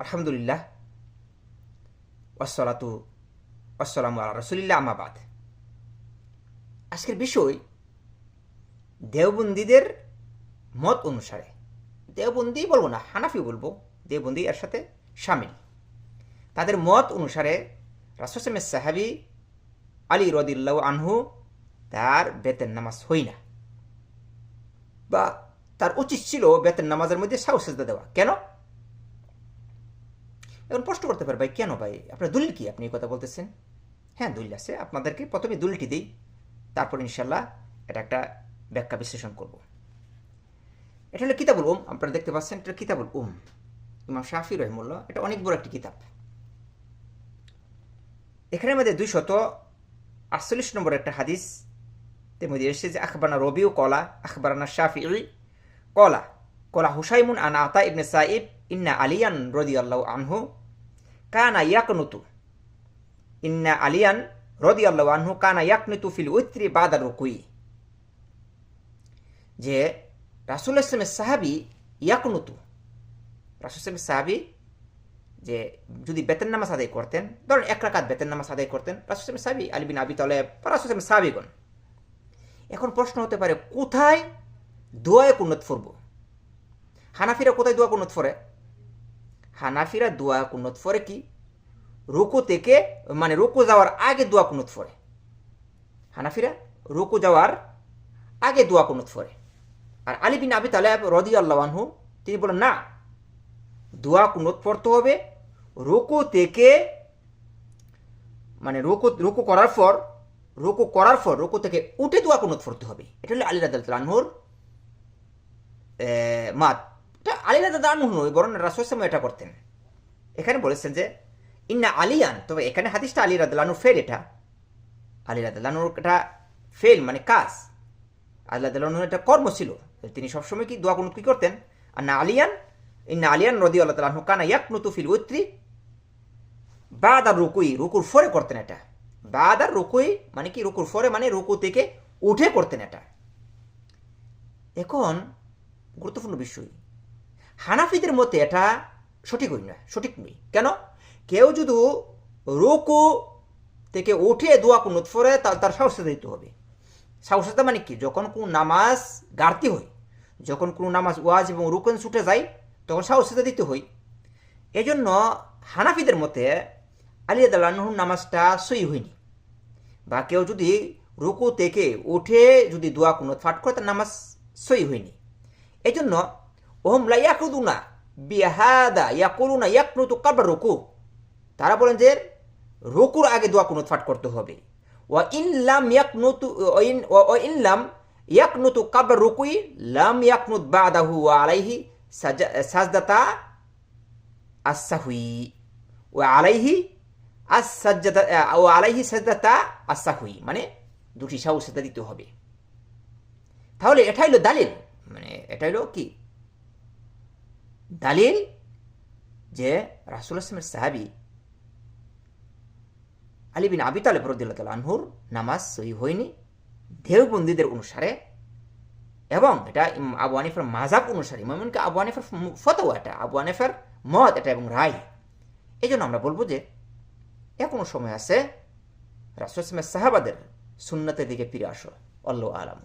আলহামদুলিল্লাহ ওসলাতু আসসালামু আল্লাহ রসুলিল্লাহ আমাবাদ আজকের বিষয় দেওবন্দিদের মত অনুসারে। দেওবন্দি বলব না, হানাফি বলব, দেওবন্দি এর সাথে সামিল। তাদের মত অনুসারে রাসুসমের সাহাবি আলী রদিল্লাহ আনহু তার বেতেন নামাজ হই না। বা তার উচিত ছিল বেতেন নামাজের মধ্যে সাহসেজদা দেওয়া। কেন? এখন প্রশ্ন করতে পারে, ভাই। কেন ভাই? আপনার দলিল কি? আপনি এই কথা বলতেছেন। হ্যাঁ দলিল আছে। আপনাদেরকে প্রথমে দলিলটি দিই। তারপর ইনশাল্লাহ এটা একটা ব্যাখ্যা বিশ্লেষণ করব। এটা হলো কিতাবুল উম, আপনারা দেখতে পাচ্ছেন, এটা কিতাবুল উম। ইমাম শাহি রহিমুল্লাহ, এটা অনেক বড় একটি কিতাব। এখানের মধ্যে দুইশত আটচল্লিশ নম্বর একটা হাদিস মধ্যে এসেছে যে আখবানা রবিউ কলা, আখবারানা শাফি কলা। কলা হুসাইমুন আনা আতা ইবনে সাইব ইন্না আলিয়ান রদি আল্লাহ আনহু। কানা ইয়াকনুতু। ইন্না আলিয়ান রদি আল্লাহ কানা ইয়াকনুতু ফিল উত্রি বাদা রুকুই। যে রাসুল ইসলামের সাহাবি ইয়াকনুতু। রাসুল ইসলামের সাহাবি যে যদি বেতন নামাজ আদায় করতেন, ধরেন এক রাকাত বেতন নামাজ আদায় করতেন, রাসুল ইসলামের সাহাবি আলী বিন আবি তলে রাসুল ইসলামের সাহাবিগণ। এখন প্রশ্ন হতে পারে, কোথায় দোয়ায় কুন্নত ফরব? হানাফিরা কোথায় দোয়া কুন্নত ফরে? হানাফিরা দোয়া কুন্নত ফরে কি? রুকু থেকে মানে রুকু যাওয়ার আগে দোয়া কুন্নত ফরে হানাফিরা রুকু যাওয়ার আগে দোয়া কুন্নত ফরে আর আলী বিন আবি তালেব রদি আল্লাহনহু তিনি বলেন, না, দোয়া কুনত পড়তে হবে। রুকু থেকে মানে রুকু রুকু করার পর, রুকু করার পর, রুকু থেকে উঠে দোয়া কুনত পড়তে হবে। এটা হলো আলী রাদালহুর মাত। এটা আলী রাদালহু নয় বরং রাসুসাম এটা করতেন। এখানে বলেছেন যে, ইন্না আলিয়ান তবে এখানে হাদিসটা আলী রাদালানুর ফেল এটা। আলী রাদালানুর এটা ফেল মানে কাজ। আল্লাহ তালুর এটা কর্ম ছিল। তিনি সবসময় কি দোয়া কুনুত কি করতেন? আর না আলিয়ান ইন্না আলিয়ান রদি আল্লাহ তালু কানা ইয়াক নুতুফিল উত্রি বাদ আর রুকুই রুকুর ফরে করতেন এটা। বাদ আর রুকুই মানে কি, রুকুর ফরে মানে রুকু থেকে উঠে করতেন এটা। এখন গুরুত্বপূর্ণ বিষয় হানাফিদের মতে এটা সঠিক হই না সঠিক নই। কেন? কেউ যদি রুকু থেকে উঠে দোয়া কুনুত ফরে তার তার সাহস দিতে হবে। সাহসতা মানে কি? যখন কোনো নামাজ গাড়তি হয় যখন কোনো নামাজ ওয়াজ এবং রুকন ছুটে যায়, তখন সাহসতা দিতে হয় এই জন্য হানাফিদের মতে আলী আদালাহুর নামাজটা সই হয়নি। বা কেউ যদি রুকু থেকে উঠে যদি দোয়া কোনো ফাট করে, তার নামাজ সই হয়নি। এই ওহম লাইয়াকুদুনা বিহাদা, ইয়াকুলুনা ইয়াকনুতু কাবার রুকু। তারা বলেন যে, রুকুর আগে দোয়া কোনো ফাট করতে হবে। ওয়া ইন লাম ইয়াকনুতু, ওয়া ইন লাম ইয়াকনুতু কাবর রুকুই, লাম ইয়াকনুত বাদাহু ওয়া আলাইহি সাজদাতা আসাহুই ওয়া আলাইহি আসাজ্জাদা ও আলাইহি সাজদাতা আসাহুই মানে দুটি সাহসতা দিতে হবে। তাহলে এটা হলো দালিল। মানে এটা হলো কি? দালিল যে রাসুল আসলামের সাহাবি আলী বিন আবি তালেব রদিল্লা আনহুর নামাজ সহি হয়নি। দেওবন্দীদের অনুসারে এবং এটা আবু আনিফের মাজাব অনুসারে এমনকি আবু আনিফের ফতোয়া এটা, আবু আনিফের মত এটা এবং রায়। এই জন্য আমরা বলব যে এখনও সময় আছে রাসুসমের সাহাবাদের সুন্নতের দিকে ফিরে আসো। অল্লাহ আলম।